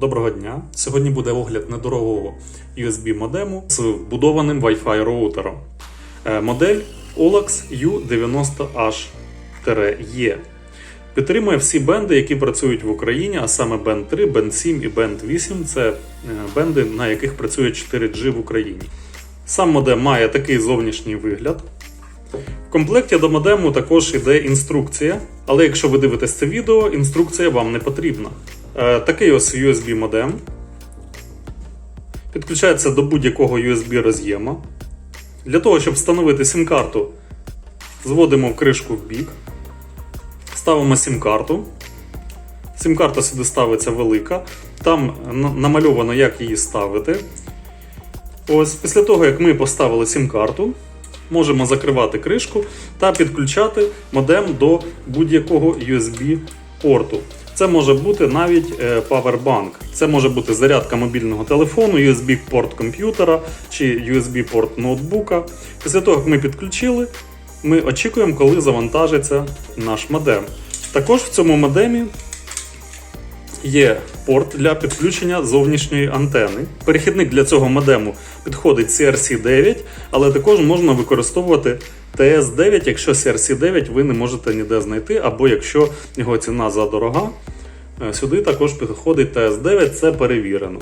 Доброго дня! Сьогодні буде огляд недорогого USB модему з вбудованим Wi-Fi роутером. Е, Модель OLAX U90H-E. Підтримує всі бенди, які працюють в Україні, а саме Band 3, Band 7 і Band 8 це е, бенди, на яких працює 4G в Україні. Сам модем має такий зовнішній вигляд. В комплекті до модему також йде інструкція, але якщо ви дивитесь це відео, інструкція вам не потрібна. Е, Такий ось USB модем. Підключається до будь-якого USB роз'єма. Для того, щоб встановити сім-карту, зводимо кришку в бік, ставимо сім-карту. Сім-карта сюди ставиться велика. Там намальовано, як її ставити. Ось після того, як ми поставили сім-карту, можемо закривати кришку та підключати модем до будь-якого USB-порту. Це може бути навіть павербанк. Powerbank. Це може бути зарядка мобільного телефону, USB-порт комп'ютера чи USB-порт ноутбука. Після того, як ми підключили, ми очікуємо, коли завантажиться наш модем. Також в цьому модемі є порт для підключення зовнішньої антени. Перехідник для цього модему підходить CRC9, але також можна використовувати TS9, якщо CRC9 ви не можете ніде знайти, або якщо його ціна задорога. Е, Сюди також підходить TS9, це перевірено.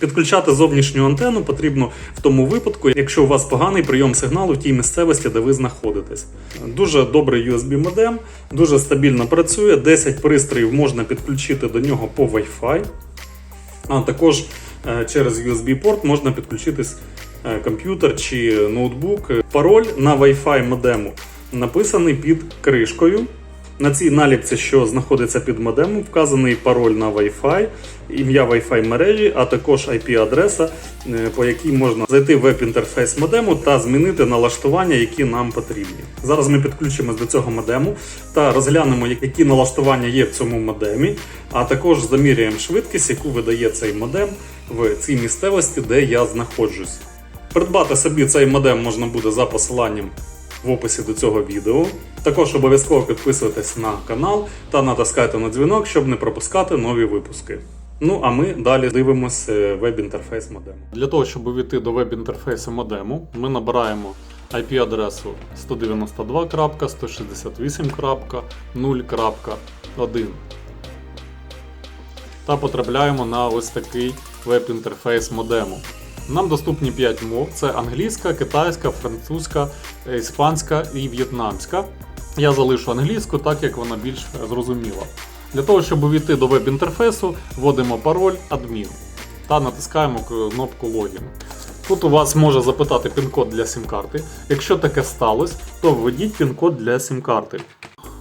Підключати зовнішню антенну потрібно в тому випадку, якщо у вас поганий прийом сигналу в тій місцевості, де ви знаходитесь. Дуже добрий USB модем, дуже стабільно працює. 10 пристроїв можна підключити до нього по Wi-Fi. А також е, через USB-порт можна підключитись е, комп'ютер чи ноутбук. Пароль на Wi-Fi модему написаний під кришкою. На цій наліпці, що знаходиться під модемом, вказаний пароль на Wi-Fi, ім'я Wi-Fi мережі, а також IP-адреса, е, по якій можна зайти в веб-інтерфейс модему та змінити налаштування, які нам потрібні. Зараз ми підключимось до цього модему та розглянемо, які налаштування є в цьому модемі, а також заміряємо швидкість, яку видає цей модем в цій місцевості, де я знаходжусь. Придбати собі цей модем можна буде за посиланням в описі до цього відео. Також обов'язково підписуйтесь на канал та натискайте на дзвінок, щоб не пропускати нові випуски. Ну а ми далі дивимося веб-інтерфейс модему. Для того, щоб увійти до веб-інтерфейсу модему, ми набираємо IP-адресу 192.168.0.1 та потрапляємо на ось такий веб-інтерфейс модему. Нам доступні 5 мов: це англійська, китайська, французька, іспанська і в'єтнамська. Я залишу англійську, так як вона більш зрозуміла. Для того, щоб увійти до веб-інтерфейсу, вводимо пароль адмін та натискаємо кнопку логін. Тут у вас може запитати пін-код для сім-карти. Якщо таке сталося, то введіть пін-код для сім-карти.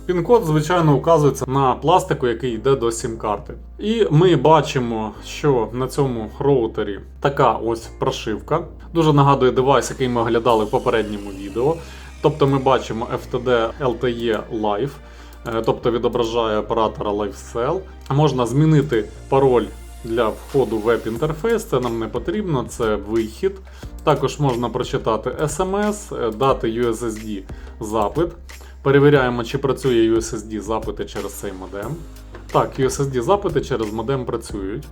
Пін-код, звичайно, указується на пластику, який йде до сім-карти. І ми бачимо, що на цьому роутері така ось прошивка. Дуже нагадує девайс, який ми оглядали в попередньому відео. Тобто ми бачимо FTD LTE Live, е, тобто відображає оператора LiveCell. Можна змінити пароль для входу в веб-інтерфейс, це нам не потрібно, це вихід. Також можна прочитати SMS, е, дати USSD запит. Перевіряємо, чи працює USSD запити через цей модем. Так, USSD запити через модем працюють.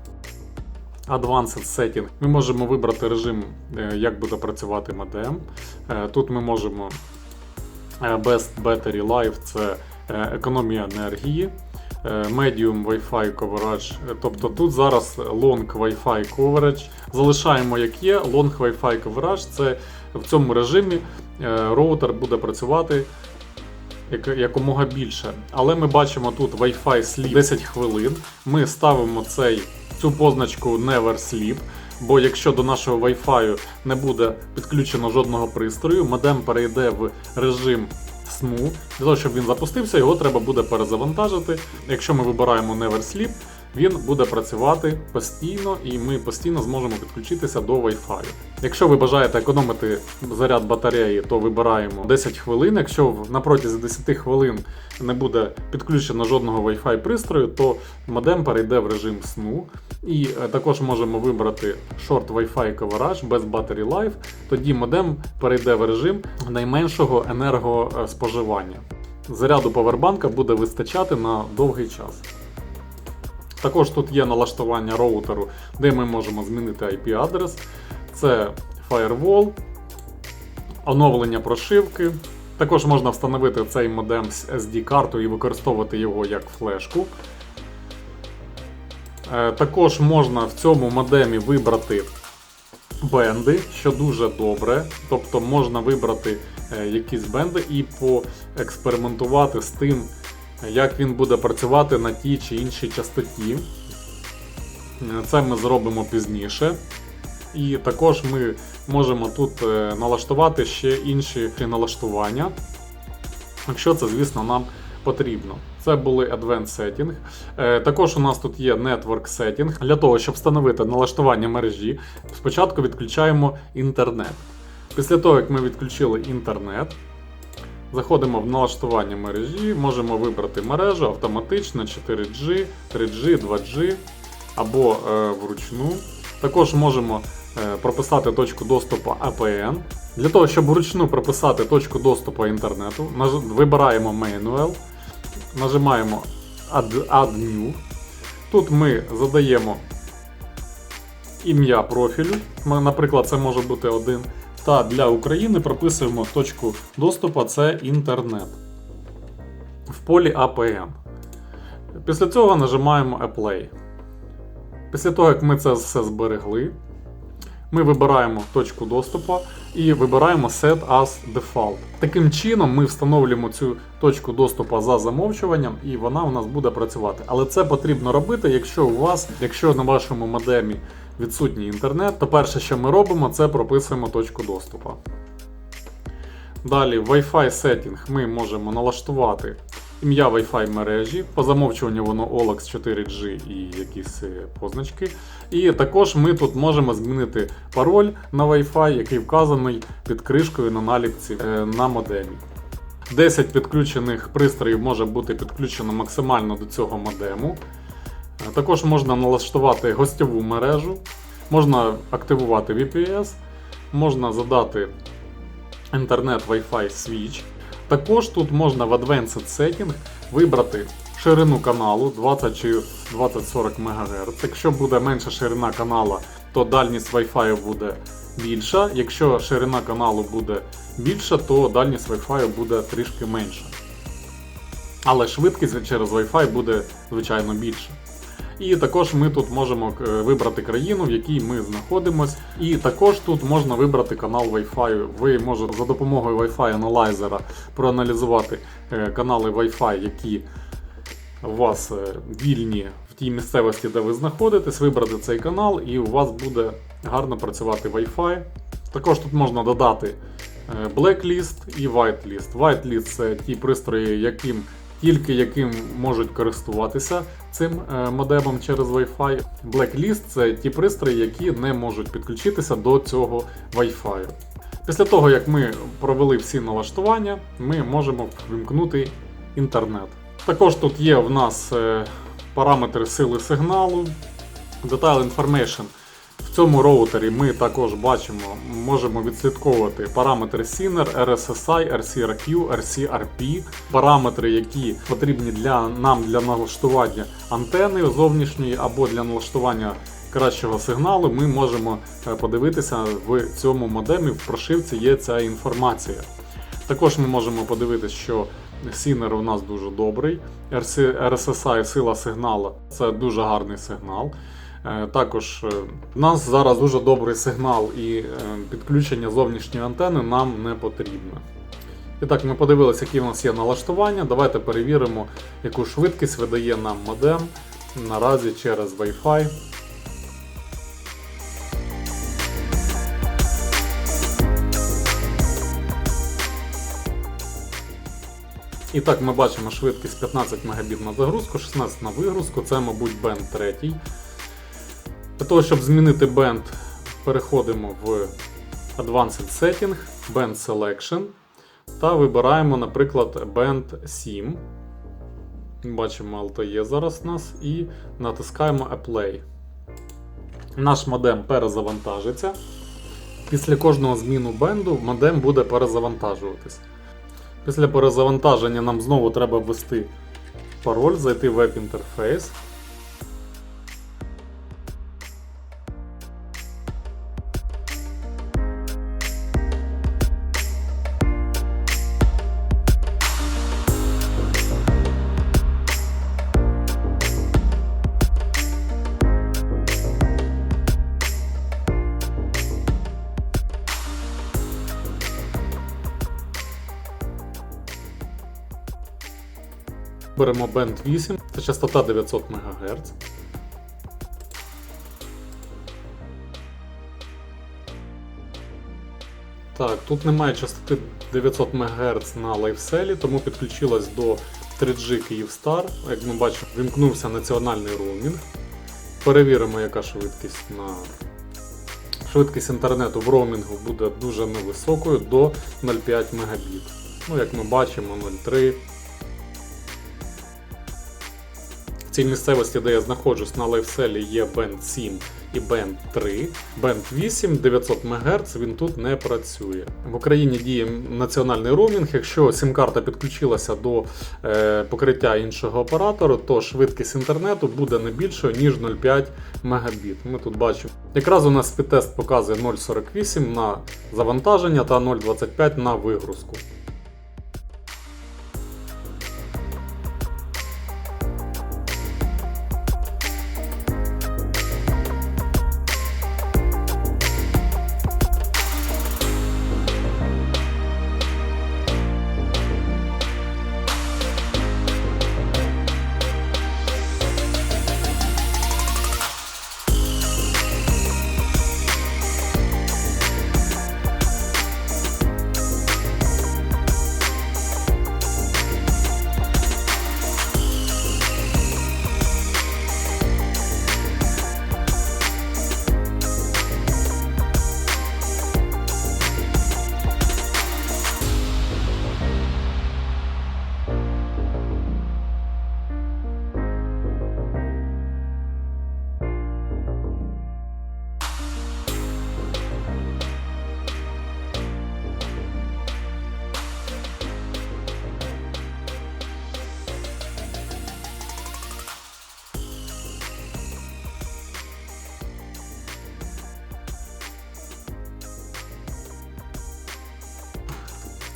Advanced Setting. Ми можемо вибрати режим, е, як буде працювати модем. Е, Тут ми можемо е, Best Battery Life це економія енергії. Medium Wi-Fi Coverage, тобто тут зараз Long Wi-Fi Coverage. Залишаємо як є. Long Wi-Fi Coverage це в цьому режимі роутер буде працювати як- якомога більше. Але ми бачимо тут Wi-Fi Sleep 10 хвилин. Ми ставимо цей, цю позначку Never Sleep. Бо якщо до нашого Wi-Fi не буде підключено жодного пристрою, модем перейде в режим сну. Для того, щоб він запустився, його треба буде перезавантажити. Якщо ми вибираємо Never Sleep, він буде працювати постійно і ми постійно зможемо підключитися до Wi-Fi. Якщо ви бажаєте економити заряд батареї, то вибираємо 10 хвилин. Якщо на протязі 10 хвилин не буде підключено жодного Wi-Fi пристрою, то модем перейде в режим сну. І е, також можемо вибрати Short Wi-Fi Coverage без Battery Life. Тоді модем перейде в режим найменшого енергоспоживання. Заряду повербанка буде вистачати на довгий час. Також тут є налаштування роутеру, де ми можемо змінити IP-адрес. Це Firewall, оновлення прошивки. Також можна встановити цей модем з SD-карту і використовувати його як флешку. Е, Також можна в цьому модемі вибрати бенди, що дуже добре. Тобто можна вибрати е, якісь бенди і поекспериментувати з тим, як він буде працювати на тій чи іншій частоті. Е, Це ми зробимо пізніше. І також ми можемо тут е, налаштувати ще інші налаштування, якщо це, звісно, нам потрібно. Це були Advanced Setting. Е, Також у нас тут є Network Setting. Для того, щоб встановити налаштування мережі, спочатку відключаємо інтернет. Після того, як ми відключили інтернет, заходимо в налаштування мережі, можемо вибрати мережу автоматично 4G, 3G, 2G або е, вручну. Також можемо е, прописати точку доступу APN. Для того, щоб вручну прописати точку доступу інтернету, наж- вибираємо Manual, нажимаємо Add, Add New. Тут ми задаємо ім'я профілю, наприклад, це може бути один. Та для України прописуємо точку доступу це інтернет в полі APN. Після цього нажимаємо Apply. Після того, як ми це все зберегли, ми вибираємо точку доступу і вибираємо Set as Default. Таким чином ми встановлюємо цю точку доступу за замовчуванням, і вона у нас буде працювати. Але це потрібно робити, якщо у вас, якщо на вашому модемі відсутній інтернет, то перше, що ми робимо, це прописуємо точку доступу. Далі, Wi-Fi Setting ми можемо налаштувати ім'я Wi-Fi мережі. По замовчуванню воно OLX 4G і якісь е, позначки. І також ми тут можемо змінити пароль на Wi-Fi, який вказаний під кришкою на наліпці е, на модемі. 10 підключених пристроїв може бути підключено максимально до цього модему. Е, Також можна налаштувати гостьову мережу, можна активувати VPS, можна задати інтернет Wi-Fi Switch. Також тут можна в Advanced Setting вибрати ширину каналу 20 чи 20-40 МГц. Якщо буде менша ширина канала, то дальність Wi-Fi буде більша. Якщо ширина каналу буде більша, то дальність Wi-Fi буде трішки менша. Але швидкість через Wi-Fi буде, звичайно, більша. І також ми тут можемо е, вибрати країну, в якій ми знаходимося. І також тут можна вибрати канал Wi-Fi. Ви можете за допомогою Wi-Fi аналайзера проаналізувати е, канали Wi-Fi, які у вас е, вільні в тій місцевості, де ви знаходитесь, вибрати цей канал, і у вас буде гарно працювати Wi-Fi. Також тут можна додати Blacklist і Whitelist. Whitelist це ті пристрої, яким тільки яким можуть користуватися цим е, модемом через Wi-Fi. Blacklist це ті пристрої, які не можуть підключитися до цього Wi-Fi. Після того, як ми провели всі налаштування, ми можемо вимкнути інтернет. Також тут є в нас е, параметри сили сигналу, Detail Information. В цьому роутері ми також бачимо, можемо відслідковувати параметри SINER, RSSI, RCRQ, RCRP, параметри, які потрібні для нам для налаштування антени зовнішньої або для налаштування кращого сигналу. Ми можемо е, подивитися в цьому модемі. В прошивці є ця інформація. Також ми можемо подивитися, що Сінер у нас дуже добрий. RSSI сила сигналу це дуже гарний сигнал. Е, Також е, в нас зараз дуже добрий сигнал і е, підключення зовнішньої антени нам не потрібно. І так, ми подивилися, які в нас є налаштування. Давайте перевіримо, яку швидкість видає нам модем наразі через Wi-Fi. І так, ми бачимо швидкість 15 Мбіт на загрузку, 16 на вигрузку, це, мабуть, бенд третій. Для того, щоб змінити бенд, переходимо в Advanced Setting, Band Selection та вибираємо, наприклад, Band 7. Бачимо LTE зараз у нас і натискаємо Apply. Наш модем перезавантажиться. Після кожного зміну бенду модем буде перезавантажуватись. Після перезавантаження нам знову треба ввести пароль, зайти в веб-інтерфейс. Виберемо Band 8, це частота 900 МГц. Так, тут немає частоти 900 МГц на лайфселі, тому підключилась до 3G Kyivstar. Як ми бачимо, вимкнувся національний роумінг. Перевіримо, яка швидкість на швидкість інтернету в роумінгу буде дуже невисокою до 0,5 Мбіт. Ну, як ми бачимо, 0,3. Цій місцевості, де я знаходжусь на лайфселі, є Band 7 і Band 3. Band 8 900 МГц він тут не працює. В Україні діє національний роумінг. Якщо сім-карта підключилася до е, покриття іншого оператору, то швидкість інтернету буде не більшою, ніж 0,5 Мбіт. Ми тут бачимо. Якраз у нас спідтест показує 0,48 на завантаження та 0,25 на вигрузку.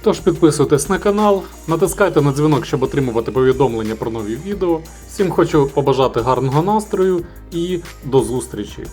Тож підписуйтесь на канал, натискайте на дзвінок, щоб отримувати повідомлення про нові відео. Всім хочу побажати гарного настрою і до зустрічі!